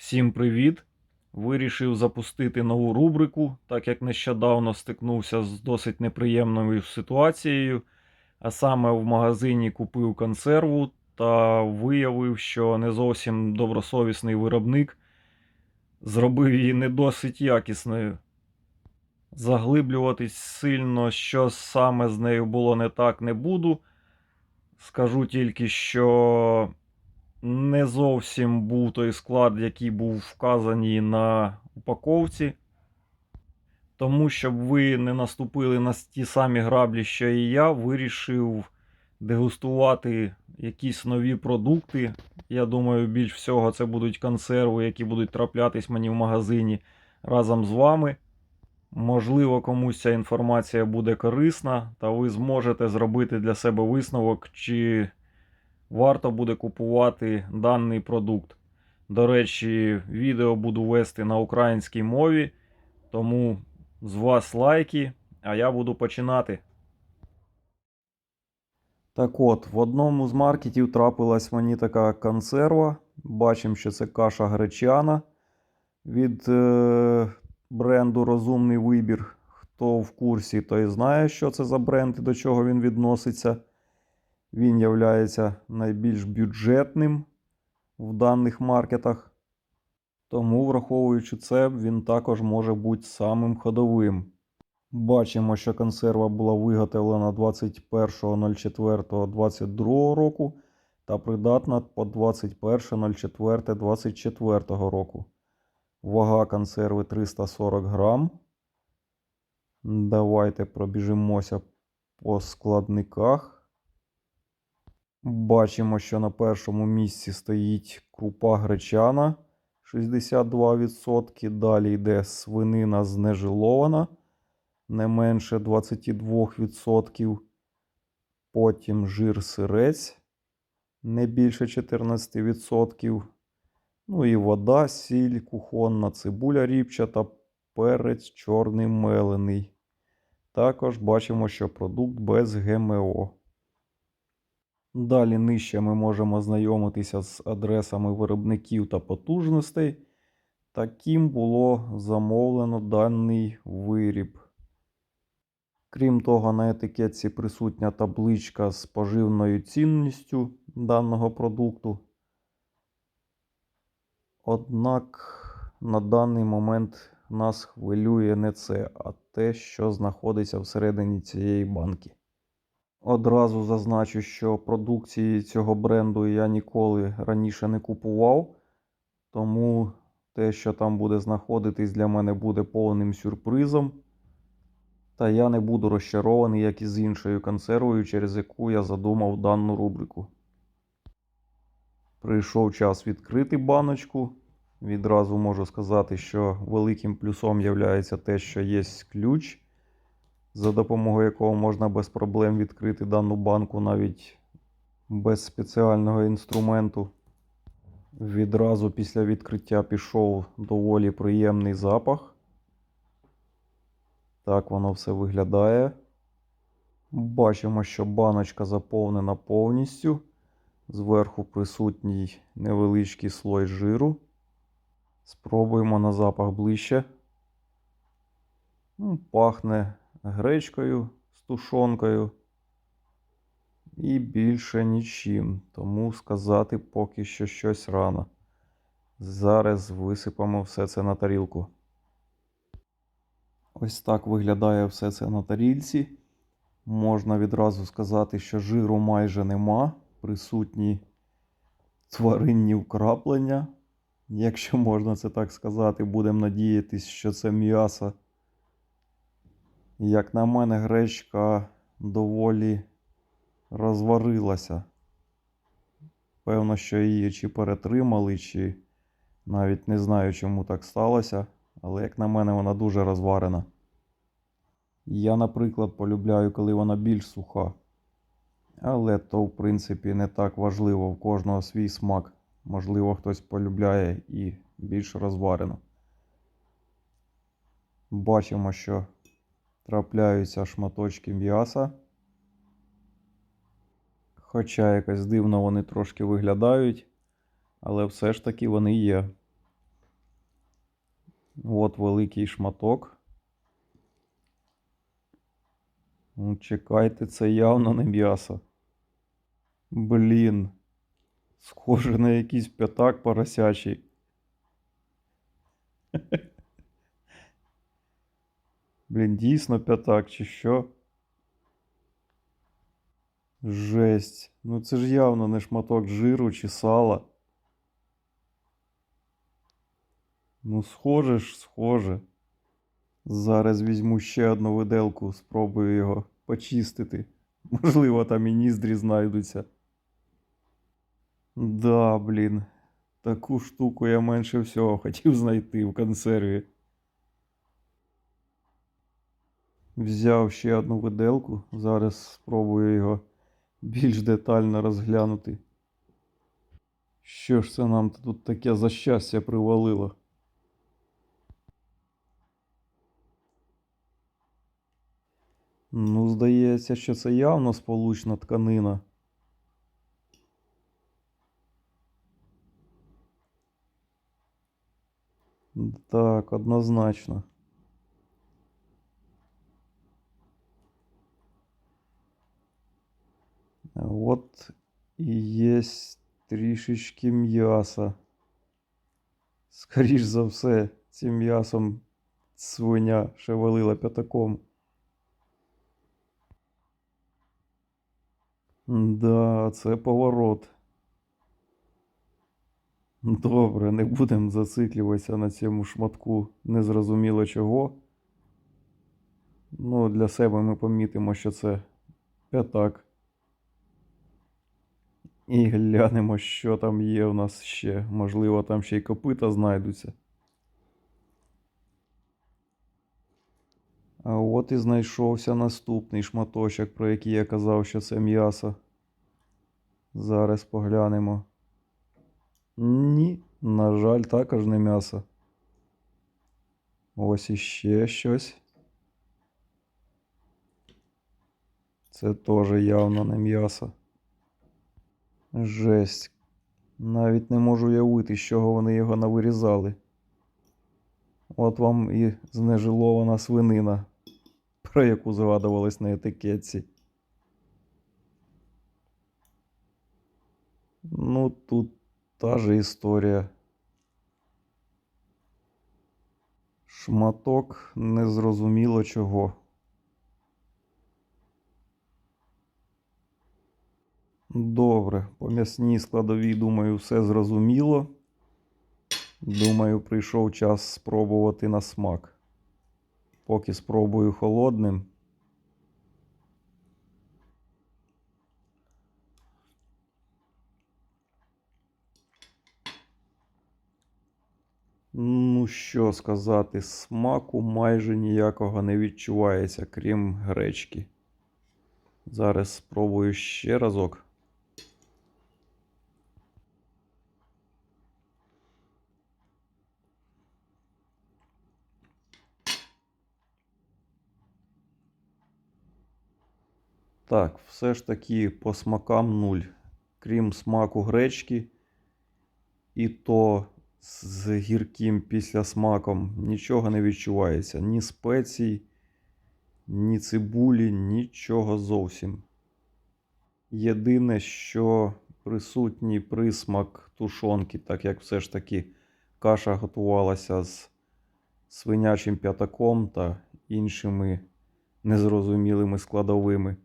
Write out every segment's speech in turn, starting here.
Всім привіт! Вирішив запустити нову рубрику, так як нещодавно стикнувся з досить неприємною ситуацією. А саме в магазині купив консерву та виявив, що не зовсім добросовісний виробник зробив її не досить якісною. Заглиблюватись сильно, що саме з нею було не так, не буду. Скажу тільки, що не зовсім був той склад, який був вказаний на упаковці. Тому, щоб ви не наступили на ті самі граблі, що і я, вирішив дегустувати якісь нові продукти. Я думаю, більш всього це будуть консерви, які будуть траплятись мені в магазині разом з вами. Можливо, комусь ця інформація буде корисна, та ви зможете зробити для себе висновок, чи варто буде купувати даний продукт. До речі, відео буду вести на українській мові, тому з вас лайки, а я буду починати. Так от, в одному з маркетів трапилась мені така консерва. Бачимо, що це каша гречана від е, бренду Розумний вибір. Хто в курсі, той знає, що це за бренд і до чого він відноситься. Він є найбільш бюджетним в даних маркетах. Тому, враховуючи це, він також може бути самим ходовим. Бачимо, що консерва була виготовлена 21.04.22 року та придатна по 21.04.24 року. Вага консерви 340 грам. Давайте пробіжимося по складниках. Бачимо, що на першому місці стоїть крупа гречана 62%. Далі йде свинина знежилована не менше 22%. Потім жир сирець не більше 14%. Ну і вода, сіль, кухонна цибуля ріпчата, перець чорний мелений. Також бачимо, що продукт без ГМО. Далі нижче ми можемо знайомитися з адресами виробників та потужностей. Таким було замовлено даний виріб. Крім того, на етикетці присутня табличка з поживною цінністю даного продукту. Однак на даний момент нас хвилює не це, а те, що знаходиться всередині цієї банки. Одразу зазначу, що продукції цього бренду я ніколи раніше не купував, тому те, що там буде знаходитись, для мене буде повним сюрпризом. Та я не буду розчарований, як і з іншою консервою, через яку я задумав дану рубрику. Прийшов час відкрити баночку. Відразу можу сказати, що великим плюсом є те, що є ключ, за допомогою якого можна без проблем відкрити дану банку навіть без спеціального інструменту. Відразу після відкриття пішов доволі приємний запах. Так воно все виглядає. Бачимо, що баночка заповнена повністю. Зверху присутній невеличкий слой жиру. Спробуємо на запах ближче. Пахне гречкою з тушонкою. І більше нічим. Тому сказати поки що щось рано. Зараз висипамо все це на тарілку. Ось так виглядає все це на тарільці. Можна відразу сказати, що жиру майже нема. Присутні тваринні вкраплення. Якщо можна це так сказати, будемо надіятися, що це м'ясо. Як на мене, гречка доволі розварилася. Певно, що її чи перетримали, чи навіть не знаю, чому так сталося. Але, як на мене, вона дуже розварена. Я, наприклад, полюбляю, коли вона більш суха. Але то, в принципі, не так важливо. В кожного свій смак. Можливо, хтось полюбляє і більш розварено. Бачимо, що трапляються шматочки м'яса. Хоча якось дивно вони трошки виглядають, але все ж таки вони є. От великий шматок. Ну, чекайте, це явно не м'ясо. Блін. Схоже на якийсь п'ятак поросячий. Блін, дійсно п'ятак, чи що? Жесть. Ну це ж явно не шматок жиру чи сала. Ну, схоже ж, схоже. Зараз візьму ще одну виделку, спробую його почистити. Можливо, там і ніздрі знайдуться. Да, блін. Таку штуку я менше всього хотів знайти в консерві. Взяв ще одну виделку. Зараз спробую його більш детально розглянути. Що ж це нам тут таке за щастя привалило? Ну, здається, що це явно сполучна тканина. Так, однозначно. А От і є трішечки м'яса. Скоріш за все, цим м'ясом свиня шевелила п'ятаком. Да, це поворот. Добре, не будемо зациклюватися на цьому шматку незрозуміло чого. Ну, для себе ми помітимо, що це п'ятак. І глянемо, що там є у нас ще. Можливо, там ще й копита знайдуться. А от і знайшовся наступний шматочок, про який я казав, що це м'ясо. Зараз поглянемо. Ні, на жаль, також не м'ясо. Ось іще щось. Це теж явно не м'ясо. Жесть. Навіть не можу уявити, з чого вони його навирізали. От вам і знежилована свинина, про яку згадувалось на етикетці. Ну, тут та же історія. Шматок незрозуміло чого. Добре, по м'ясній складовій, думаю, все зрозуміло. Думаю, прийшов час спробувати на смак. Поки спробую холодним. Ну, що сказати, смаку майже ніякого не відчувається, крім гречки. Зараз спробую ще разок. Так, все ж таки по смакам нуль. Крім смаку гречки, і то з гірким післясмаком нічого не відчувається. Ні спецій, ні цибулі, нічого зовсім. Єдине, що присутній присмак тушонки, так як все ж таки каша готувалася з свинячим п'ятаком та іншими незрозумілими складовими,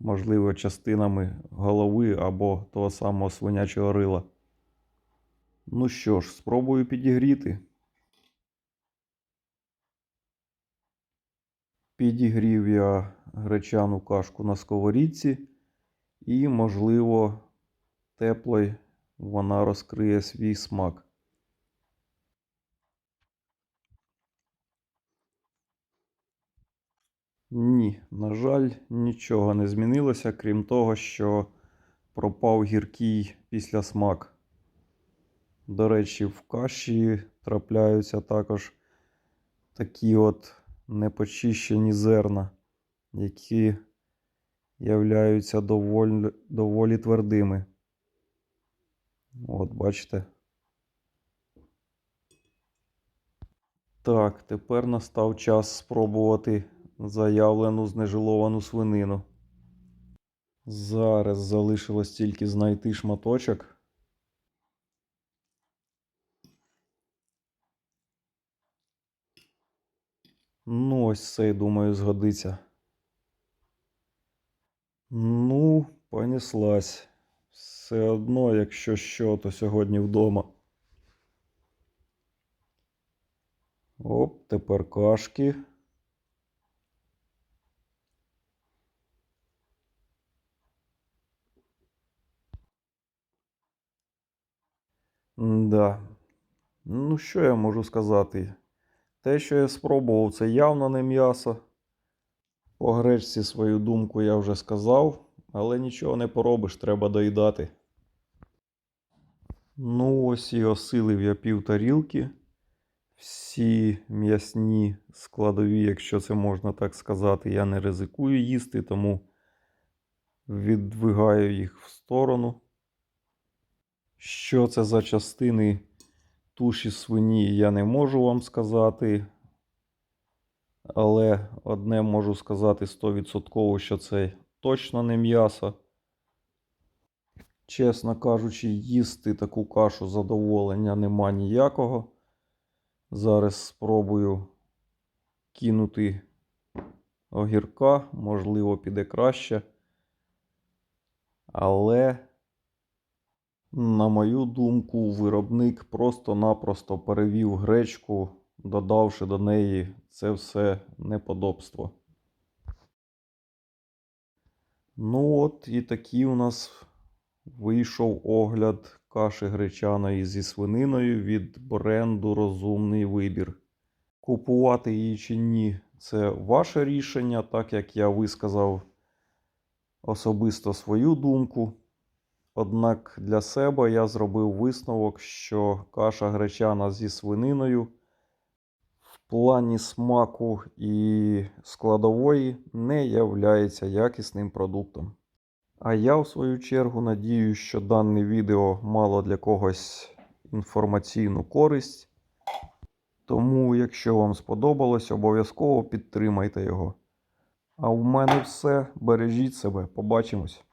можливо, частинами голови або того самого свинячого рила. Ну що ж, спробую підігріти. Підігрів я гречану кашку на сковорідці, і, можливо, теплою вона розкриє свій смак. Ні, на жаль, нічого не змінилося, крім того, що пропав гіркий післясмак. До речі, в каші трапляються також такі от непочищені зерна, які являються доволі, доволі твердими. От, бачите. Так, тепер настав час спробувати заявлену знежиловану свинину. Зараз залишилось тільки знайти шматочок. Ну, ось цей, думаю, згодиться. Ну, понеслась. Все одно, якщо що, то сьогодні вдома. Оп, тепер кашки. Да. Ну, що я можу сказати? Те, що я спробував, це явно не м'ясо. По гречці свою думку я вже сказав, але нічого не поробиш, треба доїдати. Ну, ось і осилив я пів тарілки. Всі м'ясні складові, якщо це можна так сказати, я не ризикую їсти, тому віддвигаю їх в сторону. Що це за частини туші свині, я не можу вам сказати. Але одне можу сказати 100%, що це точно не м'ясо. Чесно кажучи, їсти таку кашу задоволення нема ніякого. Зараз спробую кинути огірка, можливо, піде краще. Але, на мою думку, виробник просто-напросто перевів гречку, додавши до неї це все неподобство. Ну от і такий у нас вийшов огляд каші гречаної зі свининою від бренду Розумний вибір. Купувати її чи ні, це ваше рішення, так як я висказав особисто свою думку. Однак для себе я зробив висновок, що каша гречана зі свининою в плані смаку і складової не являється якісним продуктом. А я, в свою чергу, надію, що дане відео мало для когось інформаційну користь. Тому, якщо вам сподобалось, обов'язково підтримайте його. А в мене все. Бережіть себе. Побачимось.